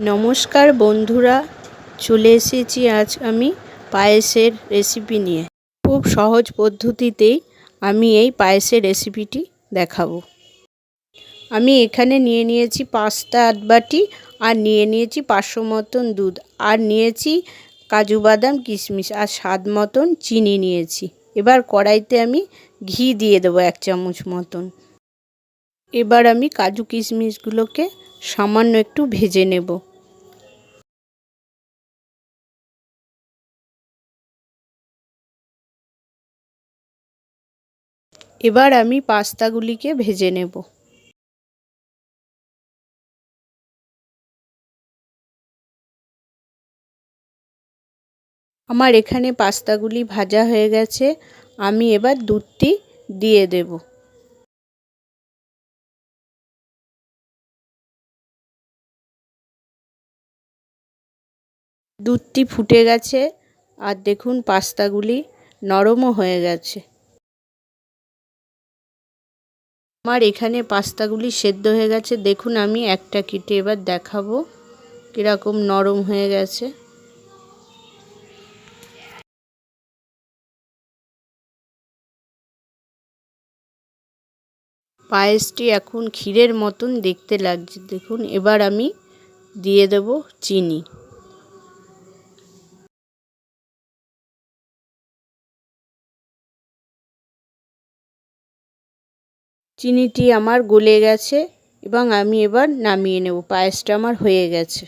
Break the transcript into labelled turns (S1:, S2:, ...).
S1: নমস্কার বন্ধুরা, চলে এসেছি আজ আমি পায়েসের রেসিপি নিয়ে। খুব সহজ পদ্ধতিতেই আমি এই পায়েসের রেসিপিটি দেখাবো। আমি এখানে নিয়ে নিয়েছি পাঁচটা আট বাটি আর নিয়ে নিয়েছি পাঁচশো মতন দুধ। আর নিয়েছি কাজু বাদাম, কিশমিশ আর স্বাদ মতন চিনি নিয়েছি। এবার কড়াইতে আমি ঘি দিয়ে দেবো এক চামচ মতন। এবার আমি কাজু কিশমিশগুলোকে সামান্য একটু ভেজে নেব। এবার আমি পাস্তাগুলিকে ভেজে নেব। আমার এখানে পাস্তাগুলি ভাজা হয়ে গেছে, আমি এবার দুধটি দিয়ে দেবো। দুধটি ফুটে গেছে আর দেখুন পাস্তাগুলি নরমও হয়ে গেছে। আমার এখানে পাস্তাগুলি সেদ্ধ হয়ে গেছে। দেখুন, আমি একটা কেটে এবার দেখাবো কীরকম নরম হয়ে গেছে। পায়েসটি এখন ক্ষীরের মতন দেখতে লাগছে। দেখুন, এবার আমি দিয়ে দেব চিনি। চিনিটি আমার গলে গেছে এবং আমি এবার নামিয়ে নেব পায়েসটা আমার হয়ে গেছে।